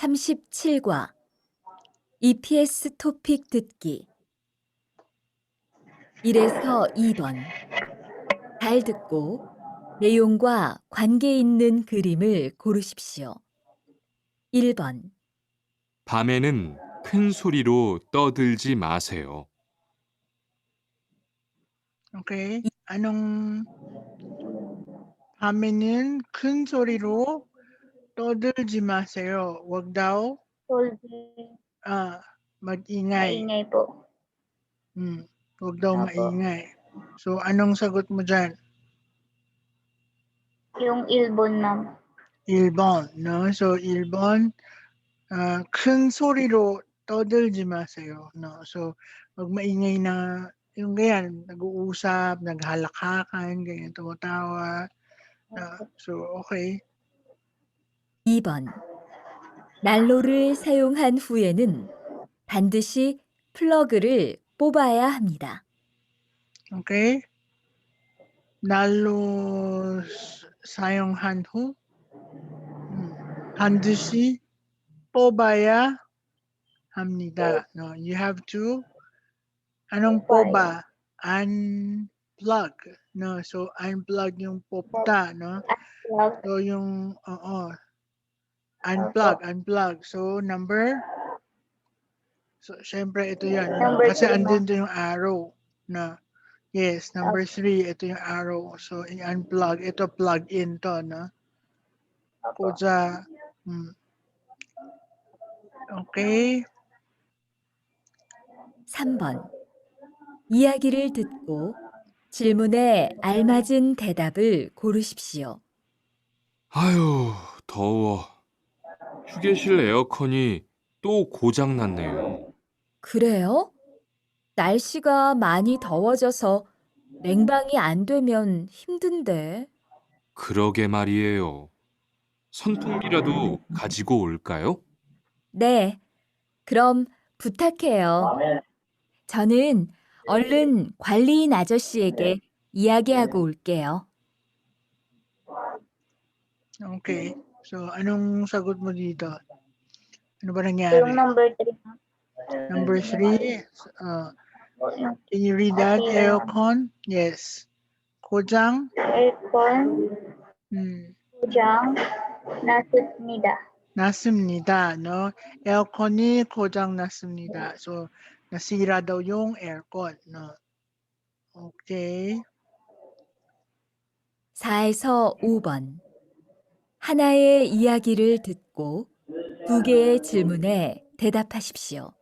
37과 EPS 토픽 듣기 1에서 2번 잘 듣고 내용과 관계 있는 그림을 고르십시오. 1번 밤에는 큰 소리로 떠들지 마세요. Okay. Anong 밤에는 큰 소리로 떠들지 마세요. Wag daw Solving. ah, mag-ingay. Maingay po. Hmm. Wag daw Opo. maingay. So anong sagot mo dyan? Yung ilbon, ma'am. 1번. No? So 1번 ah, 큰 소리로 떠들지 마세요. No? So wag maingay na yung ganyan, nag-uusap, naghalakhakan, ganyan, tumatawa. Ah, so okay. 2번 난로를 사용한 후에는 반드시 플러그를 뽑아야 합니다. Okay? 난로 스- 사용한 후 음, 반드시 뽑아야 합니다. No, you have to anong 뽑아? Unplug. No, so unplug yung popta, no? Plug. So yung oo. Unplug, unplug. So number So syempre ito 'yan. Number Kasi three, andun to yung arrow na Yes, number 3 ito yung arrow. So i-unplug, ito plug in to, no? Opo. Puja. Hmm. Okay. 3번 이야기를 듣고 질문에 알맞은 대답을 고르십시오. 아유, 더워. 휴게실 에어컨이 또 고장 났네요. 그래요? 날씨가 많이 더워져서 냉방이 안 되면 힘든데. 그러게 말이에요. 선풍기라도 가지고 올까요? 네, 그럼 부탁해요. 저는 얼른 관리인 아저씨에게 이야기하고 올게요. Okay. So anong sagot mo dito? Ano ba nangyari? Yung number 3, ma'am. Number 3, uh, can you read that? Okay. Aircon? Yes. Kojang? aircon, Hmm. kujang, nasubnida. 났습니다. No? 에어컨이 고장 났습니다. So, nasira daw yung aircon. No? Okay. 4에서 5번. 하나의 이야기를 듣고 두 개의 질문에 대답하십시오.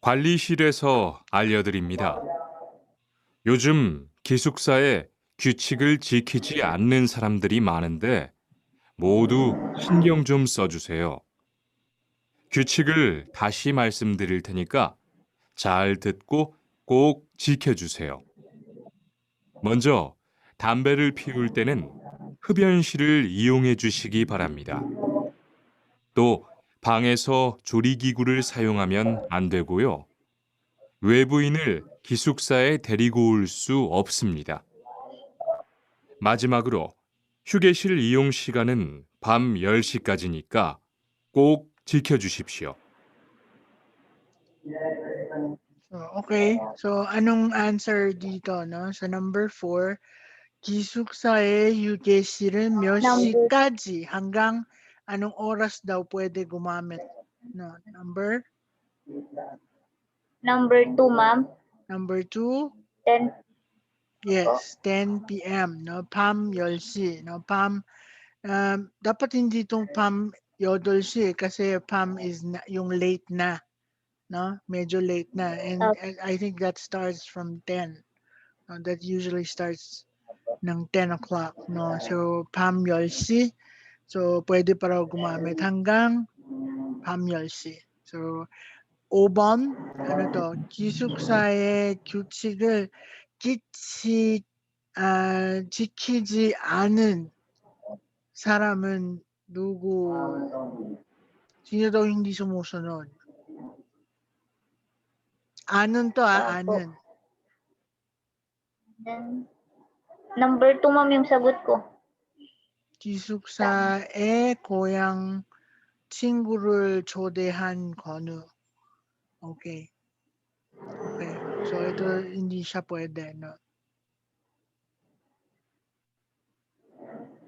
관리실에서 알려드립니다. 요즘 기숙사에 규칙을 지키지 않는 사람들이 많은데 모두 신경 좀 써주세요. 규칙을 다시 말씀드릴 테니까 잘 듣고 꼭 지켜주세요. 먼저 담배를 피울 때는 흡연실을 이용해 주시기 바랍니다. 또 방에서 조리기구를 사용하면 안 되고요. 외부인을 기숙사에 데리고 올 수 없습니다. 마지막으로 휴게실 이용 시간은 밤 10시까지니까 꼭 지켜주십시오. So, okay. So, anong answer dito, no? Sa number 4, 기숙사의 휴게실은 몇 Number- 시까지 hanggang anong oras daw pwede gumamit? No, number Number 2, ma'am. number 2, 10 yes, 10 p.m. No, 밤 10시. No, 밤 um, dapat hindi itong 밤 8시 kasi 밤 is na, yung late na. No, medyo late na. And Okay. I, I think that starts from 10. No, that usually starts ng 10 o'clock. No, so 밤 10시. So pwede pa raw gumamit hanggang 밤 10시. So 5번 ano to? 기숙사의 규칙을 끼치 아, 지키지 않은 사람은 누구? Anon to ah, Opo. anon. Then, number 2, ma'am, yung sagot ko. 기숙사의 고양 친구를 초대한 건우. Okay. Okay. So ito hindi siya pwede, no?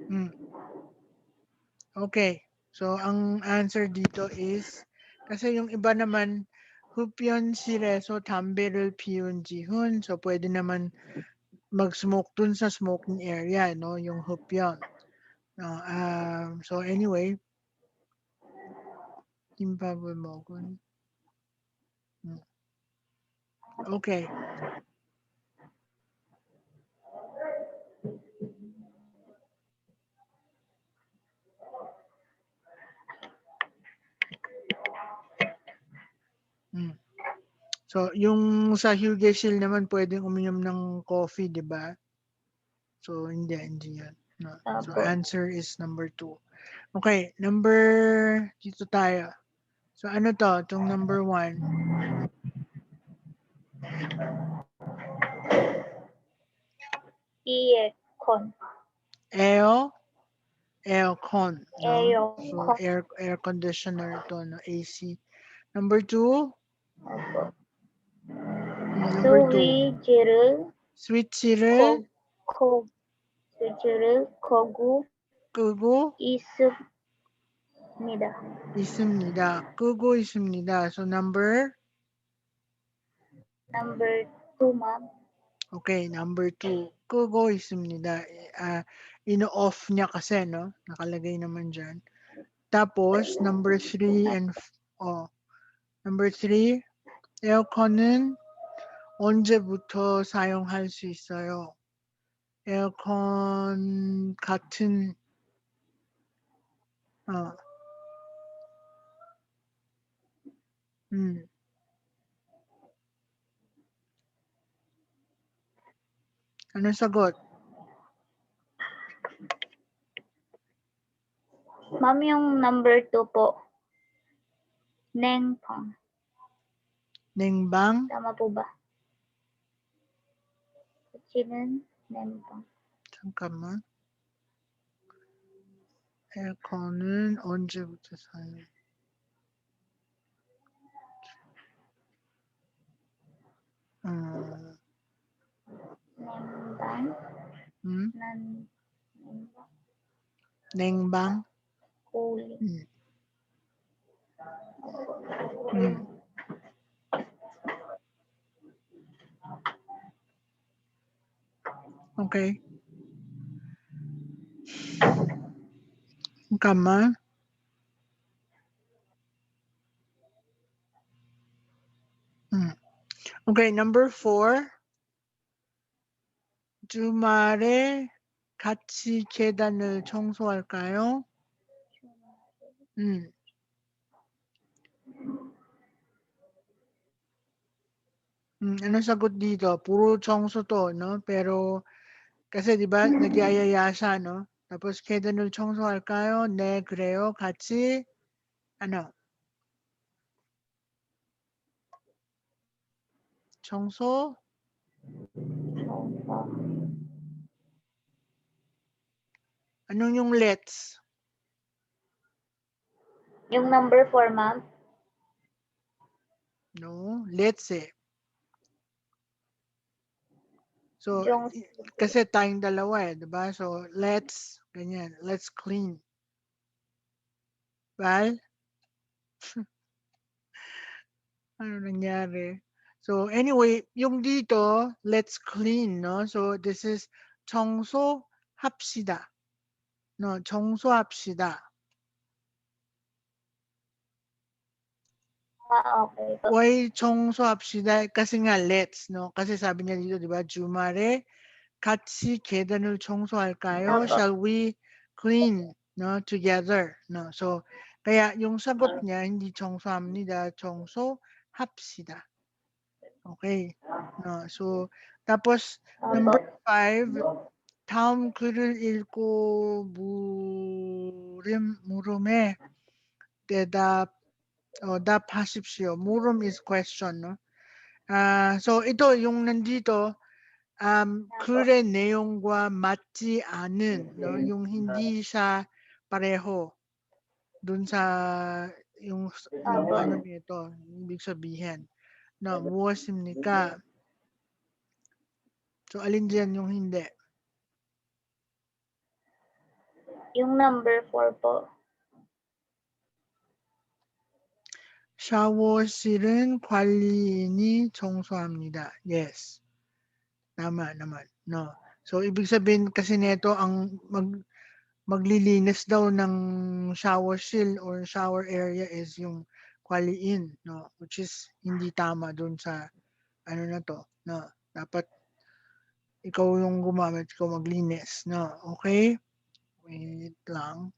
Mm. Okay. So ang answer dito is kasi yung iba naman 흡연 실에서 담배를 피운 지훈. So pwede naman mag-smoke dun sa smoking area, no? Yung 흡연. No, um, so anyway, 김밥을 먹은. 음. Okay. So, yung sa Hugesil naman pwedeng uminom ng coffee, di ba? So, hindi, hindi yan. No. So, answer is number two. Okay, number, dito tayo. So, ano to? Itong number one. Aircon. Air, aircon. No? So, Aircon. air, air conditioner to, no? AC. Number two. Mm, number two. 스위치를 스위치를 코, 코, 스위치를 끄고 끄고 있습니다. 있습니다. 끄고 있습니다. So, number, Number two, ma'am. okay, number two. 끄고 있습니다. Ah, ino-off niya kasi, no? Nakalagay naman dyan. Tapos, number three and, f- oh, number three, 에어컨은 언제부터 사용할 수 있어요? 에어컨 같은, 어, 음, sagot? Ma'am, yung number two po. Nengpang. 냉방, Tama po ba? 스위치는 냉방. 잠깐만. 에어컨은 언제부터 사용? 음, 냉방. 음, 난 냉방. 냉방, Cooling. 음, 음. Okay. 잠깐만. 음. Okay, number four. 주말에 같이 계단을 청소할까요? 음. Hmm, ano sagot dito? Puro 청소 to, no? Pero kasi 'di ba nagyayaya siya, no? Tapos 계단을 청소할까요? 네, 그래요. 같이 ano? 청소? Anong yung let's? Yung number four, ma'am. No, let's eh. So, Yung i- kasi tayong dalawa eh, 'di ba? So, let's ganyan, let's clean. Val? ano nangyari? So, anyway, yung dito, let's clean, no? So, this is 청소합시다. No, 청소합시다. Ah, okay po. Why 청소합시다? kasi nga let's, no? Kasi sabi niya dito, 'di ba? 주말에 같이 계단을 청소할까요? Opo. Shall we clean, no, together, no? So kaya yung sagot niya hindi 청소합니다. 청소합시다. Okay. No, so tapos number five, 다음 글을 읽고 물음 물음에 대답 어, 답하십시오. 물음 is question, no? 아, so ito yung nandito um, 글의 내용과 맞지 않은, no? yung hindi siya pareho. dun sa yung, yung Opo. ano nito, ibig sabihin. No, 무엇입니까? So, alin dyan yung hindi? Yung number 4 po. 샤워실은 관리인이 청소합니다. Yes. Tama naman. No. So, ibig sabihin kasi nito ang mag, maglilinis daw ng shower seal or shower area is yung kwaliin, no? Which is hindi tama dun sa ano na to, no? Dapat ikaw yung gumamit, ikaw maglinis, no? Okay? Wait lang.